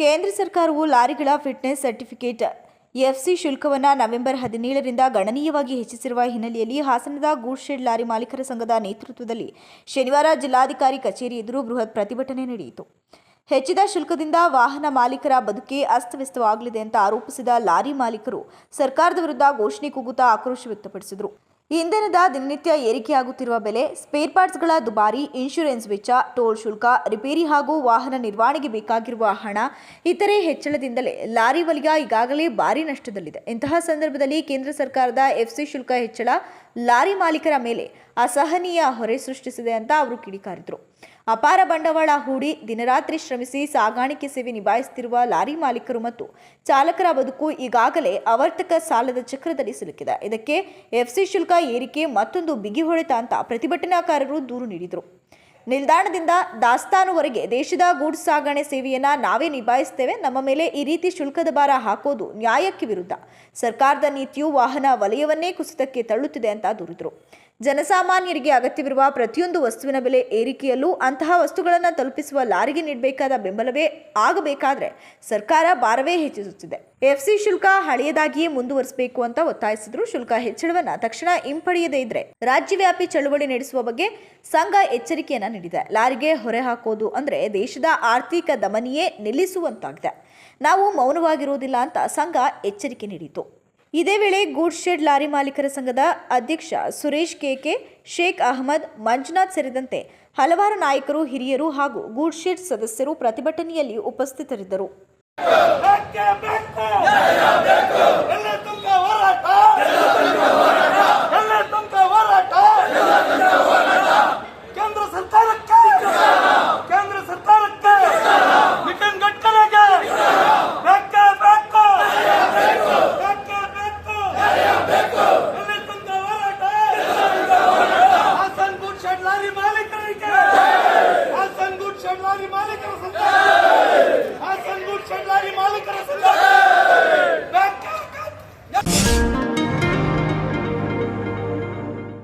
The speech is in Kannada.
ಕೇಂದ್ರ ಸರ್ಕಾರವು ಲಾರಿಗಳ ಫಿಟ್ನೆಸ್ ಸರ್ಟಿಫಿಕೇಟ್, ಎಫ್ಸಿ ಶುಲ್ಕವನ್ನು ನವೆಂಬರ್ ಹದಿನೇಳರಿಂದ ಗಣನೀಯವಾಗಿ ಹೆಚ್ಚಿಸಿರುವ ಹಿನ್ನೆಲೆಯಲ್ಲಿ ಹಾಸನದ ಗೂಡ್ಶೆಡ್ ಲಾರಿ ಮಾಲೀಕರ ಸಂಘದ ನೇತೃತ್ವದಲ್ಲಿ ಶನಿವಾರ ಜಿಲ್ಲಾಧಿಕಾರಿ ಕಚೇರಿ ಎದುರು ಬೃಹತ್ ಪ್ರತಿಭಟನೆ ನಡೆಯಿತು. ಹೆಚ್ಚಿದ ಶುಲ್ಕದಿಂದ ವಾಹನ ಮಾಲೀಕರ ಬದುಕೇ ಅಸ್ತವ್ಯಸ್ತವಾಗಲಿದೆ ಅಂತ ಆರೋಪಿಸಿದ ಲಾರಿ ಮಾಲೀಕರು ಸರ್ಕಾರದ ವಿರುದ್ಧ ಘೋಷಣೆ ಕೂಗುತ್ತಾ ಆಕ್ರೋಶ ವ್ಯಕ್ತಪಡಿಸಿದರು. ಇಂಧನದ ದಿನನಿತ್ಯ ಏರಿಕೆಯಾಗುತ್ತಿರುವ ಬೆಲೆ, ಸ್ಪೇರ್ ಪಾರ್ಟ್ಸ್ಗಳ ದುಬಾರಿ, ಇನ್ಶೂರೆನ್ಸ್ ವೆಚ್ಚ, ಟೋಲ್ ಶುಲ್ಕ, ರಿಪೇರಿ ಹಾಗೂ ವಾಹನ ನಿರ್ವಹಣೆಗೆ ಬೇಕಾಗಿರುವ ಹಣ ಇತರೆ ಹೆಚ್ಚಳದಿಂದಲೇ ಲಾರಿ ವಲಯ ಈಗಾಗಲೇ ಭಾರಿ ನಷ್ಟದಲ್ಲಿದೆ. ಇಂತಹ ಸಂದರ್ಭದಲ್ಲಿ ಕೇಂದ್ರ ಸರ್ಕಾರದ ಎಫ್ಸಿ ಶುಲ್ಕ ಹೆಚ್ಚಳ ಲಾರಿ ಮಾಲೀಕರ ಮೇಲೆ ಅಸಹನೀಯ ಹೊರೆ ಸೃಷ್ಟಿಸಿದೆ ಅಂತ ಅವರು ಕಿಡಿಕಾರಿದ್ರು. ಅಪಾರ ಬಂಡವಾಳ ಹೂಡಿ ದಿನರಾತ್ರಿ ಶ್ರಮಿಸಿ ಸಾಗಾಣಿಕೆ ಸೇವೆ ನಿಭಾಯಿಸುತ್ತಿರುವ ಲಾರಿ ಮಾಲೀಕರು ಮತ್ತು ಚಾಲಕರ ಬದುಕು ಈಗಾಗಲೇ ಆವರ್ತಕ ಸಾಲದ ಚಕ್ರದಲ್ಲಿ ಸಿಲುಕಿದೆ. ಇದಕ್ಕೆ ಎಫ್ಸಿ ಶುಲ್ಕ ಏರಿಕೆ ಮತ್ತೊಂದು ಬಿಗಿ ಹೊಡೆತ ಅಂತ ಪ್ರತಿಭಟನಾಕಾರರು ದೂರು ನೀಡಿದರು. ನಿಲ್ದಾಣದಿಂದ ದಾಸ್ತಾನುವರೆಗೆ ದೇಶದ ಗೂಡ್ಸ್ ಸಾಗಣೆ ಸೇವೆಯನ್ನು ನಾವೇ ನಿಭಾಯಿಸ್ತೇವೆ. ನಮ್ಮ ಮೇಲೆ ಈ ರೀತಿ ಶುಲ್ಕದ ಭಾರ ಹಾಕೋದು ನ್ಯಾಯಕ್ಕೆ ವಿರುದ್ಧ. ಸರ್ಕಾರದ ನೀತಿಯು ವಾಹನ ವಲಯವನ್ನೇ ಕುಸಿತಕ್ಕೆ ತಳ್ಳುತ್ತಿದೆ ಅಂತ ದೂರಿದರು. ಜನಸಾಮಾನ್ಯರಿಗೆ ಅಗತ್ಯವಿರುವ ಪ್ರತಿಯೊಂದು ವಸ್ತುವಿನ ಬೆಲೆ ಏರಿಕೆಯಲ್ಲೂ ಅಂತಹ ವಸ್ತುಗಳನ್ನು ತಲುಪಿಸುವ ಲಾರಿಗೆ ನೀಡಬೇಕಾದ ಬೆಂಬಲವೇ ಆಗಬೇಕಾದ್ರೆ ಸರ್ಕಾರ ಭಾರವೇ ಹೆಚ್ಚಿಸುತ್ತಿದೆ. ಎಫ್ಸಿ ಶುಲ್ಕ ಹಳೆಯದಾಗಿಯೇ ಮುಂದುವರಿಸಬೇಕು ಅಂತ ಒತ್ತಾಯಿಸಿದ್ರು. ಶುಲ್ಕ ಹೆಚ್ಚಳವನ್ನ ತಕ್ಷಣ ಹಿಂಪಡೆಯದೇ ಇದ್ರೆ ರಾಜ್ಯವ್ಯಾಪಿ ಚಳುವಳಿ ನಡೆಸುವ ಬಗ್ಗೆ ಸಂಘ ಎಚ್ಚರಿಕೆಯನ್ನ ನೀಡಿದೆ. ಲಾರಿಗೆ ಹೊರೆ ಹಾಕೋದು ಅಂದ್ರೆ ದೇಶದ ಆರ್ಥಿಕ ದಮನಿಯೇ ನಿಲ್ಲಿಸುವಂತಾಗಿದೆ. ನಾವು ಮೌನವಾಗಿರುವುದಿಲ್ಲ ಅಂತ ಸಂಘ ಎಚ್ಚರಿಕೆ ನೀಡಿತು ಇದೇ ವೇಳೆ ಗೂಡ್ಶೆಡ್ ಲಾರಿ ಮಾಲೀಕರ ಸಂಘದ ಅಧ್ಯಕ್ಷ ಸುರೇಶ್ ಕೆಕೆ ಶೇಖ್ ಅಹಮದ್, ಮಂಜುನಾಥ್ ಸೇರಿದಂತೆ ಹಲವಾರು ನಾಯಕರು, ಹಿರಿಯರು ಹಾಗೂ ಗೂಡ್ಶೆಡ್ ಸದಸ್ಯರು ಪ್ರತಿಭಟನೆಯಲ್ಲಿ ಉಪಸ್ಥಿತರಿದ್ದರು. ಶೆಡ್ಲಾರಿ ಮಾಲೀಕರ ಸಂಘ